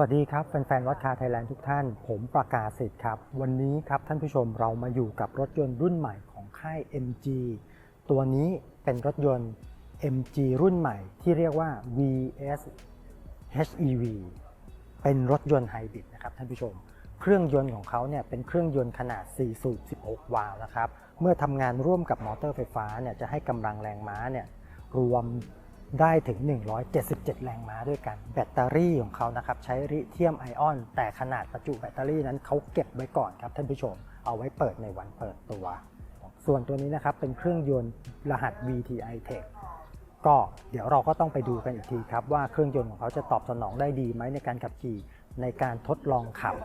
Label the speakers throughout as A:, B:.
A: วัสดีครับแฟนๆรถคาไทยแลนด์ทุกท่าน ผมประกาศสิทธิ์ครับ วันนี้ครับท่านผู้ชมเรามาอยู่กับรถยนต์รุ่นใหม่ของค่าย MG ตัวนี้เป็นรถยนต์ MG รุ่นใหม่ที่เรียกว่า VS HEV เป็นรถยนต์ไฮบริดนะครับท่านผู้ชม เครื่องยนต์ของเขาเนี่ยเป็นเครื่องยนต์ขนาด 4 สูบ 16 วาล์วนะครับ เมื่อทำงานร่วมกับมอเตอร์ไฟฟ้าเนี่ยจะให้กำลังแรงม้าเนี่ยรวม ได้ถึง 177 แรงม้าด้วยกัน แบตเตอรี่ของเขานะครับใช้ลิเธียมไอออน แต่ขนาดประจุแบตเตอรี่นั้นเขาเก็บไว้ก่อนครับท่านผู้ชม เอาไว้เปิดในวันเปิดตัว ส่วนตัวนี้นะครับเป็นเครื่องยนต์รหัส VTI Tech ก็เดี๋ยวเราก็ต้องไปดูกันอีกทีครับว่าเครื่องยนต์ของเขาจะตอบสนองได้ดีไหมในการขับขี่ในการทดลองขับ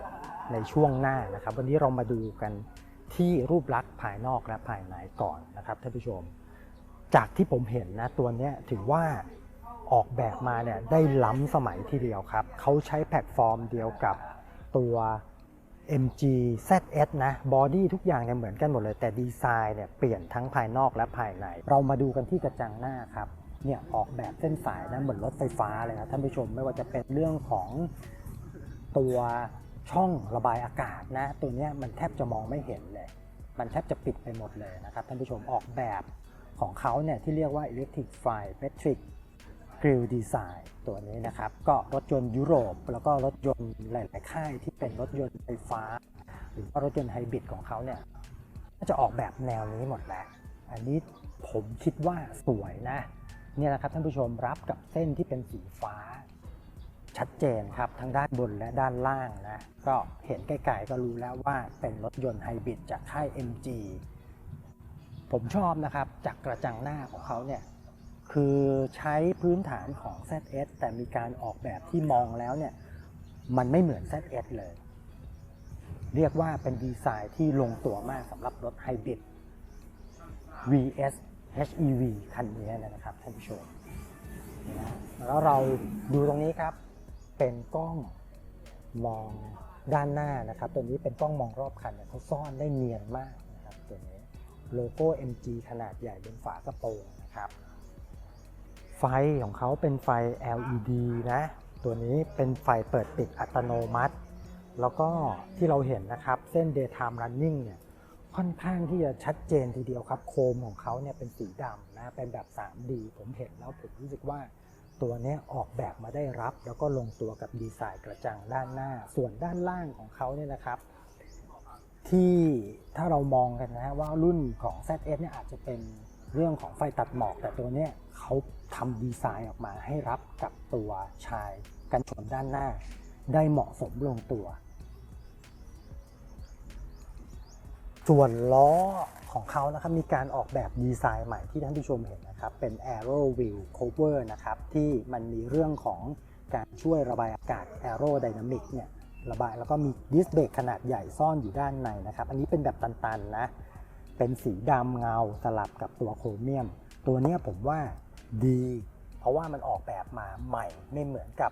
A: ในช่วงหน้านะครับ วันนี้เรามาดูกันที่รูปลักษณ์ภายนอกและภายในก่อนนะครับท่านผู้ชม จากที่ผมเห็นนะตัวนี้ถือว่าออกแบบมาเนี่ยได้ล้ำสมัยทีเดียวครับ เขาใช้แพลตฟอร์มเดียวกับตัว MG ZS นะบอดี้ทุกอย่างเนี่ยเหมือนกันหมดเลย แต่ดีไซน์เนี่ยเปลี่ยนทั้งภายนอกและภายใน เรามาดูกันที่กระจังหน้าครับเนี่ยออกแบบเส้นสายนะเหมือนรถไฟฟ้าเลยนะท่านผู้ชมไม่ว่าจะเป็นเรื่องของตัวช่องระบายอากาศนะ ตัวนี้มันแทบจะมองไม่เห็นเลย มันแทบจะปิดไปหมดเลยนะครับท่านผู้ชมออกแบบ ของเขาเนี่ยที่เรียกว่า Electric Fly Metric Grill Design ตัวนี้นะครับ ก็รถยนต์ยุโรป แล้วก็รถยนต์หลาย ๆ ค่ายที่เป็นรถยนต์ไฟฟ้า หรือว่ารถยนต์ไฮบริดของเขาเนี่ยก็จะออกแบบแนวนี้หมดแหละอันนี้ผมคิดว่าสวยนะเนี่ยนะครับท่านผู้ชมรับกับเส้นที่เป็นสีฟ้า ชัดเจนครับทั้งด้านบนและด้านล่างนะ ก็เห็นไกลๆก็รู้แล้วว่าเป็นรถยนต์ไฮบริดจากค่าย MG ผมชอบนะครับจากกระจังหน้าของเขาเนี่ยคือใช้พื้นฐานของ ZS แต่มีการออกแบบที่มองแล้วเนี่ยมันไม่เหมือน ZS เลย เรียกว่าเป็นดีไซน์ที่ลงตัวมากสำหรับรถไฮบริด VS HEV คันนี้นะครับท่านผู้ชมแล้วเราดูตรงนี้ครับ เป็นกล้องมองด้านหน้านะครับ ตัวนี้เป็นกล้องมองรอบคันเนี่ยเขาซ่อนได้เนียนมาก โลโก้ MG ขนาดใหญ่บนฝากระโปรงนะครับ ไฟของเขาเป็นไฟ LED นะ ตัวนี้เป็นไฟเปิดปิดอัตโนมัติ แล้วก็ที่เราเห็นนะครับ เส้น daytime running เนี่ยค่อนข้างที่จะชัดเจนทีเดียวครับ โคมของเขาเนี่ยเป็นสีดำนะเป็นแบบ 3D ผมเห็นแล้วผมรู้สึกว่าตัวนี้ออกแบบมาได้รับ แล้วก็ลงตัวกับดีไซน์กระจังด้านหน้า ส่วนด้านล่างของเขาเนี่ยนะครับ ที่ถ้าเรามองกันนะฮะว่ารุ่นของ ZS เนี่ยอาจจะเป็นเรื่องของไฟตัดหมอก แต่ตัวเนี้ยเขาทำดีไซน์ออกมาให้รับกับตัวชายกันชนด้านหน้า ได้เหมาะสมลงตัว ส่วนล้อของเขานะครับมีการออกแบบดีไซน์ใหม่ที่ท่านผู้ชมเห็นนะครับ เป็น Aero Wheel Cover นะครับ ที่มันมีเรื่องของการช่วยระบายอากาศ Aerodynamic เนี่ย ระบายแล้วก็มีดิสเบรกขนาดใหญ่ซ่อนอยู่ด้านในนะครับ อันนี้เป็นแบบตันๆนะ เป็นสีดำเงาสลับกับตัวโครเมียม ตัวนี้ผมว่าดี เพราะว่ามันออกแบบมาใหม่ไม่เหมือนกับ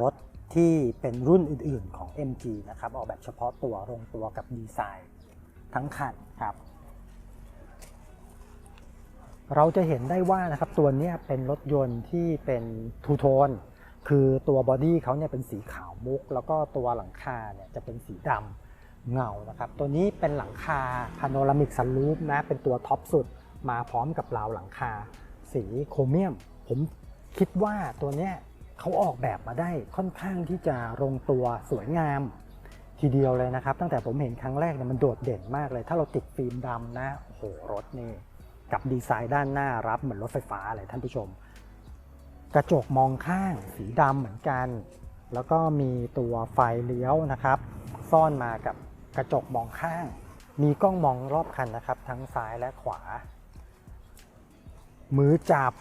A: รถที่เป็นรุ่นอื่นๆของ MG นะครับ ออกแบบเฉพาะตัวลงตัวกับดีไซน์ทั้งคันครับ เราจะเห็นได้ว่านะครับตัวนี้เป็นรถยนต์ที่เป็นทูโทน คือตัวบอดี้เขาเนี่ยเป็นสีขาวมุก แล้วก็ตัวหลังคาเนี่ยจะเป็นสีดำเงานะครับ ตัวนี้เป็นหลังคาพาโนรามิกซันรูฟนะเป็นตัวท็อปสุดมาพร้อมกับราวหลังคา สีโครเมียม ผมคิดว่าตัวเนี้ยเขาออกแบบมาได้ค่อนข้างที่จะลงตัวสวยงาม ทีเดียวเลยนะครับ ตั้งแต่ผมเห็นครั้งแรกเนี่ยมันโดดเด่นมากเลย ถ้าเราติดฟิล์มดำนะโอ้โหรถนี่กับดีไซน์ด้านหน้ารับเหมือนรถไฟฟ้าเลยท่านผู้ชม กระจกมองข้างสีดำเหมือนกัน แล้วก็มีตัวไฟเลี้ยวนะครับ ซ่อนมากับกระจกมองข้าง มีกล้องมองรอบคันนะครับ ทั้งซ้ายและขวา มือจับ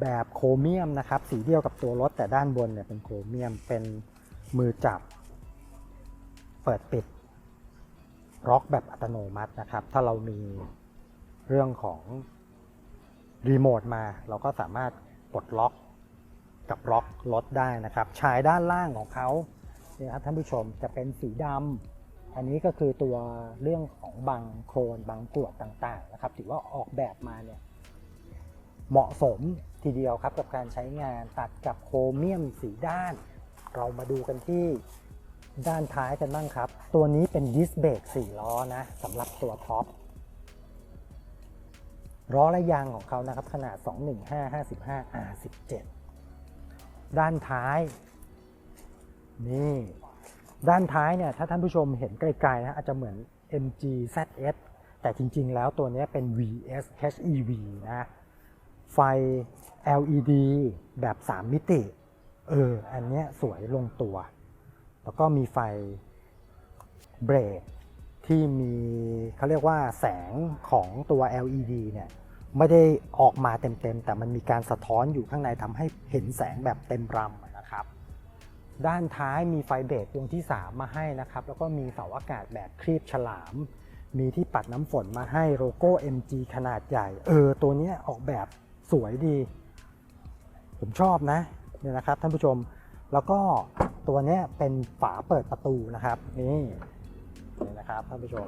A: แบบโครเมียมนะครับ สีเดียวกับตัวรถแต่ด้านบนเนี่ยเป็นโครเมียมเป็นมือจับ เปิดปิดล็อกแบบอัตโนมัตินะครับ ถ้าเรามีเรื่องของรีโมทมา เราก็สามารถ ปลดล็อกกับล็อกรถได้นะครับ ชายด้านล่างของเขาเนี่ยครับท่านผู้ชมจะเป็นสีดำอันนี้ก็คือตัวเรื่องของบังโครนบังกรวดต่างๆนะครับ ถือว่าออกแบบมาเนี่ยเหมาะสมทีเดียวครับกับการใช้งานตัดกับโครเมียมสีด้าน เรามาดูกันที่ด้านท้ายกันบ้างครับ ตัวนี้เป็นดิสเบรก4ล้อนะสำหรับตัวท็อป ล้อและยางของเขานะครับขนาด 215 55 R17 ด้านท้าย นี่ ด้านท้ายเนี่ยถ้าท่านผู้ชมเห็นไกลๆนะอาจจะเหมือน MG ZS แต่จริงๆ แล้วตัวนี้เป็น VS HEV นะ ไฟ LED แบบ 3 มิติ เออ อันเนี้ยสวยลงตัว แล้วก็มีไฟเบรก ที่มีเขาเรียกว่าแสงของตัว LED เนี่ยไม่ได้ออกมาเต็มๆ แต่มันมีการสะท้อนอยู่ข้างในทำให้เห็นแสงแบบเต็มรำนะครับ ด้านท้ายมีไฟเบรกดวงที่ 3 มาให้นะครับ แล้วก็มีเสาอากาศแบบครีบฉลาม มีที่ปัดน้ำฝนมาให้โลโก้ MG ขนาดใหญ่ เออ ตัวนี้ออกแบบสวยดี ผมชอบนะเนี่ยนะครับท่านผู้ชม แล้วก็ตัวนี้เป็นฝาเปิดประตูนะครับนี่ นี่นะครับท่านผู้ชม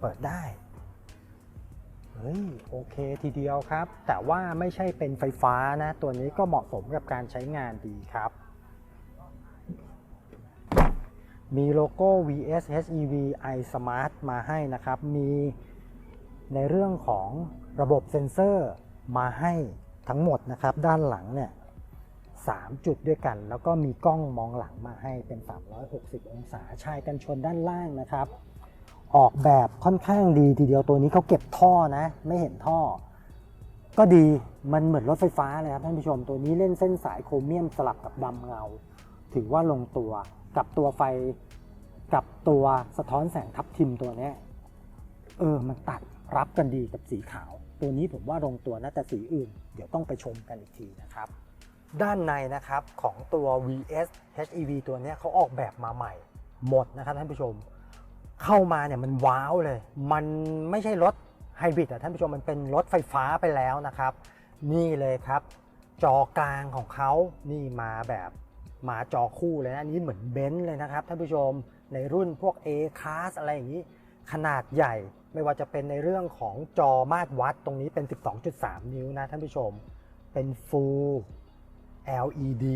A: เปิดได้เฮ้ยโอเคทีเดียวครับ แต่ว่าไม่ใช่เป็นไฟฟ้านะ ตัวนี้ก็เหมาะสมกับการใช้งานดีครับ มีโลโก้ VS HEV i Smart มาให้นะครับ มีในเรื่องของระบบเซ็นเซอร์มาให้ทั้งหมดนะครับ ด้านหลังเนี่ย 3 จุดด้วยกัน แล้วก็มีกล้องมองหลังมาให้เป็น 360 องศาชายกันชนด้านล่างนะครับ ออกแบบค่อนข้างดีทีเดียวตัวนี้เขาเก็บท่อนะ ไม่เห็นท่อ ก็ดีมันเหมือนรถไฟฟ้าเลยครับท่านผู้ชมตัวนี้เล่นเส้นสายโครเมียมสลับกับดำเงา ถือว่าลงตัวกับตัวไฟกับตัวสะท้อนแสงทับทิมตัวนี้เออมันตัดรับกันดีกับสีขาว ตัวนี้ผมว่าลงตัวนะแต่สีอื่น เดี๋ยวต้องไปชมกันอีกทีนะครับ ด้านในนะครับของตัว VS HEV ตัวนี้เขาออกแบบมาใหม่ หมดนะครับท่านผู้ชม เข้ามาเนี่ยมันว้าวเลย มันไม่ใช่รถไฮบริดอะท่านผู้ชมมันเป็นรถไฟฟ้าไปแล้วนะครับ นี่เลยครับ จอกลางของเขานี่มาแบบมาจอคู่เลยนะอันนี้เหมือนเบนซ์เลยนะครับท่านผู้ชมในรุ่นพวก A class อะไรอย่างนี้ ขนาดใหญ่ไม่ว่าจะเป็นในเรื่องของจอมาตรวัดตรงนี้เป็น 12.3 นิ้วนะท่านผู้ชม เป็น Full LED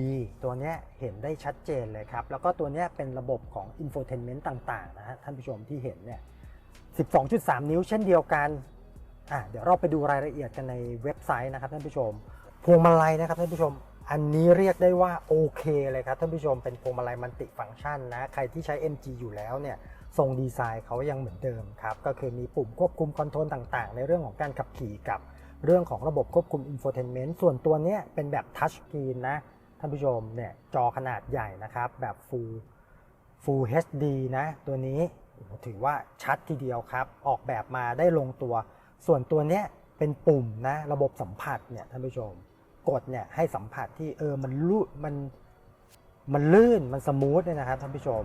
A: ตัวนี้เห็นได้ชัดเจนเลยครับ แล้วก็ตัวนี้เป็นระบบของ infotainment ต่างๆนะฮะท่านผู้ชมที่เห็นเนี่ย 12.3 นิ้วเช่นเดียวกันอะเดี๋ยวเราไปดูรายละเอียดกันในเว็บไซต์นะครับท่านผู้ชม พวงมาลัยนะครับท่านผู้ชม อันนี้เรียกได้ว่าโอเคเลยครับท่านผู้ชมเป็นพวงมาลัยมัลติฟังก์ชันนะ ใครที่ใช้ MG อยู่แล้วเนี่ยทรงดีไซน์เขายังเหมือนเดิมครับ ก็คือมีปุ่มควบคุมคอนโทรลต่างๆ ในเรื่องของการขับขี่กับ เรื่องของระบบควบคุม infotainment ส่วนตัวเนี้ยเป็นแบบทัชสกรีนนะท่านผู้ชมเนี่ยจอขนาดใหญ่นะครับแบบ Full Full HD นะ ตัวนี้ถือว่าชัดทีเดียวครับ ออกแบบมาได้ลงตัว ส่วนตัวเนี้ยเป็นปุ่มนะ ระบบสัมผัสเนี่ยท่านผู้ชม กดเนี่ยให้สัมผัสที่เออมันลื่มันมันลื่นมันสมูทเนี่ยนะครับท่านผู้ชม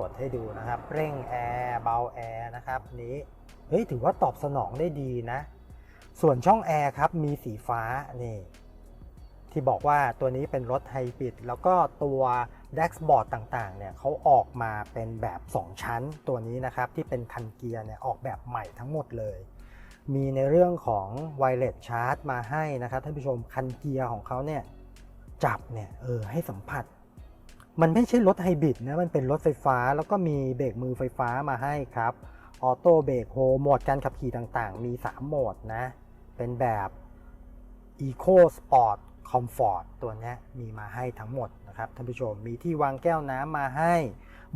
A: กดให้ดูนะครับ เร่งแอร์เบาแอร์นะครับนี้ เฮ้ยถือว่าตอบสนองได้ดีนะ ส่วนช่องแอร์ครับมีสีฟ้านี่ที่บอกว่าตัวนี้เป็นรถไฮบริดแล้วก็ตัวแดชบอร์ดต่างๆเนี่ยเขาออกมาเป็นแบบ 2 ชั้นตัวนี้นะครับที่เป็นคันเกียร์เนี่ยออกแบบใหม่ทั้งหมดเลย มีในเรื่องของไวเลสชาร์จมาให้นะครับท่านผู้ชมคันเกียร์ของเขาเนี่ยจับเนี่ยเออให้สัมผัส มันไม่ใช่รถไฮบริดนะมันเป็นรถไฟฟ้าแล้วก็มีเบรกมือไฟฟ้ามาให้ครับ ออโต้เบรกโฮโหมดการขับขี่ต่างๆ มี 3 โหมดนะ เป็นแบบ Eco Sport Comfort ตัวนี้มีมาให้ทั้งหมดนะครับท่านผู้ชมมีที่วางแก้วน้ำมาให้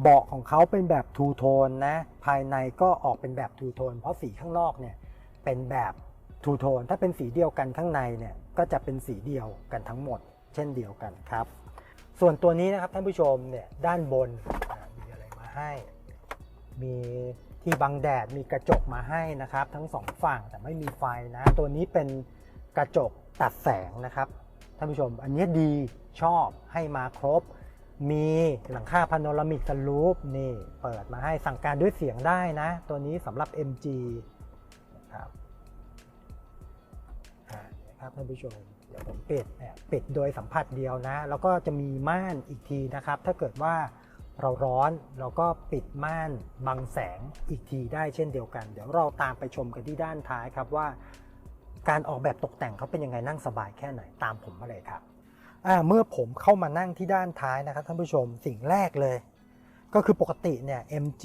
A: เบาะของเขาเป็นแบบทูโทนนะภายในก็ออกเป็นแบบทูโทนเพราะสีข้างนอกเนี่ยเป็นแบบทูโทนถ้าเป็นสีเดียวกันข้างในเนี่ยก็จะเป็นสีเดียวกันทั้งหมด เช่นเดียวกันครับ ส่วนตัวนี้นะครับท่านผู้ชมเนี่ยด้านบนมีอะไรมาให้ มี ที่บังแดดมีกระจกมาให้นะครับ ทั้งสองฝั่งแต่ไม่มีไฟนะ ตัวนี้เป็นกระจกตัดแสงนะครับท่านผู้ชม อันนี้ดีชอบให้มาครบ มีหลังคาพาโนรามิกสลูปนี่เปิดมาให้สั่งการด้วยเสียงได้นะ ตัวนี้สำหรับ MG นะครับอ่านะครับท่านผู้ชมเดี๋ยวผมปิดเนี่ยปิดโดยสัมผัสเดียวนะ แล้วก็จะมีม่านอีกทีนะครับ ถ้าเกิดว่า เราร้อนเราก็ปิดม่านบังแสงอีกทีได้เช่นเดียวกัน เดี๋ยวเราตามไปชมกันที่ด้านท้ายครับว่า การออกแบบตกแต่งเขาเป็นยังไงนั่งสบายแค่ไหนตามผมมาเลยครับเมื่อผมเข้ามานั่งที่ด้านท้ายนะครับท่านผู้ชมสิ่งแรกเลย ก็คือปกติเนี่ย MG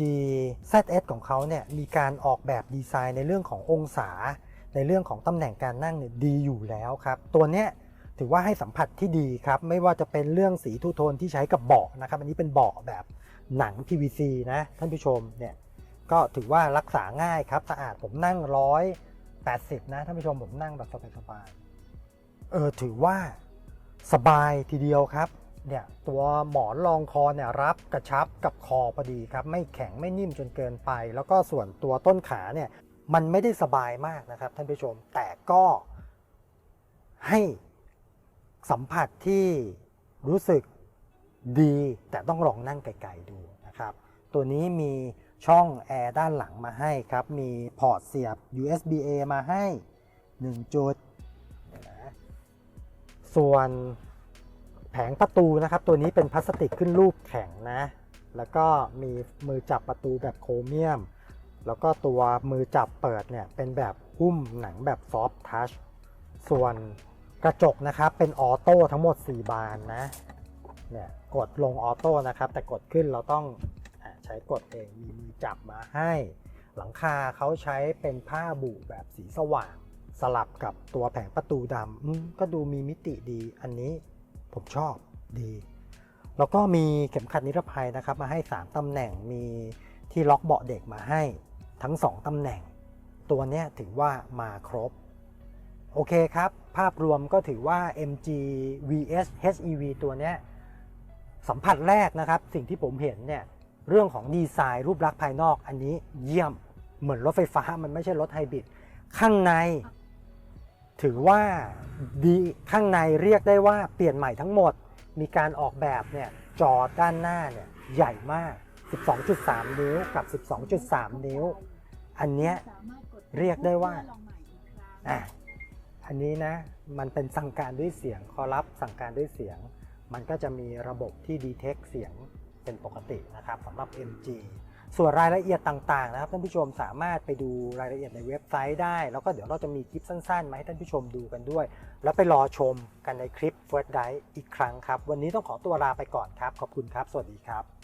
A: ZS ของเขาเนี่ยมีการออกแบบดีไซน์ในเรื่องขององศา ในเรื่องของตำแหน่งการนั่งเนี่ยดีอยู่แล้วครับ ตัวเนี้ย ถือว่าให้สัมผัสที่ดีครับ ไม่ว่าจะเป็นเรื่องสีทูโทนที่ใช้กับเบาะนะครับ อันนี้เป็นเบาะแบบหนัง PVC นะท่านผู้ชมเนี่ยก็ถือว่ารักษาง่ายครับสะอาดผมนั่งร้อยแปดสิบนะท่านผู้ชมผมนั่งแบบสบายๆเออถือว่าสบายทีเดียวครับเนี่ยตัวหมอนรองคอเนี่ยรับกระชับกับคอพอดีครับ ไม่แข็งไม่นิ่มจนเกินไป แล้วก็ส่วนตัวต้นขาเนี่ยมันไม่ได้สบายมากนะครับท่านผู้ชมแต่ก็ให้ สัมผัสที่รู้สึกดีแต่ต้องลองนั่งไกลๆดูนะครับ ตัวนี้มีช่องแอร์ด้านหลังมาให้ครับ มีพอร์ตเสียบ USB A มาให้ 1 จุด ส่วนแผงประตูนะครับ ตัวนี้เป็นพลาสติกขึ้นรูปแข็งนะ แล้วก็มีมือจับประตูแบบโครเมียม แล้วก็ตัวมือจับเปิดเนี่ยเป็นแบบหุ้มหนังแบบซอฟท์ทัชส่วน กระจกนะครับเป็นออโต้ทั้งหมด 4 บานนะเนี่ยกดลงออโต้นะครับ แต่กดขึ้นเราต้องอใช้กดเองมีมือจับมาให้ หลังคาเขาใช้เป็นผ้าบุแบบสีสว่าง สลับกับตัวแผงประตูดำก็ดูมีมิติดีอันนี้ผมชอบดี แล้วก็มีเข็มขัดนิรภัยนะครับ มาให้ 3 ตำแหน่งมีที่ล็อกเบาะเด็กมาให้ทั้ง 2 ตำแหน่ง ตัวนี้ถือว่ามาครบ โอเคครับ ภาพรวมก็ถือว่า MG VS HEV ตัวนี้สัมผัสแรกนะครับ สิ่งที่ผมเห็นเนี่ยเรื่องของดีไซน์รูปลักษณ์ภายนอกอันนี้เยี่ยมเหมือนรถไฟฟ้ามันไม่ใช่รถไฮบริดข้างใน ถือว่าดีข้างในเรียกได้ว่าเปลี่ยนใหม่ทั้งหมด มีการออกแบบเนี่ยจอด้านหน้าเนี่ยใหญ่มาก 12.3 นิ้วกับ 12.3 นิ้ว อันเนี้ยเรียกได้ว่าอะ อันนี้นะมันเป็นสั่งการด้วยเสียงคอรับสั่งการด้วยเสียง มันก็จะมีระบบที่ดีเทคเสียงเป็นปกตินะครับสำหรับ MG ส่วนรายละเอียดต่างๆนะครับท่านผู้ชมสามารถไปดูรายละเอียดในเว็บไซต์ได้ แล้วก็เดี๋ยวเราจะมีคลิปสั้นๆมาให้ท่านผู้ชมดูกันด้วย แล้วไปรอชมกันในคลิป First Dive อีกครั้งครับ วันนี้ต้องขอตัวลาไปก่อนครับ ขอบคุณครับ สวัสดีครับ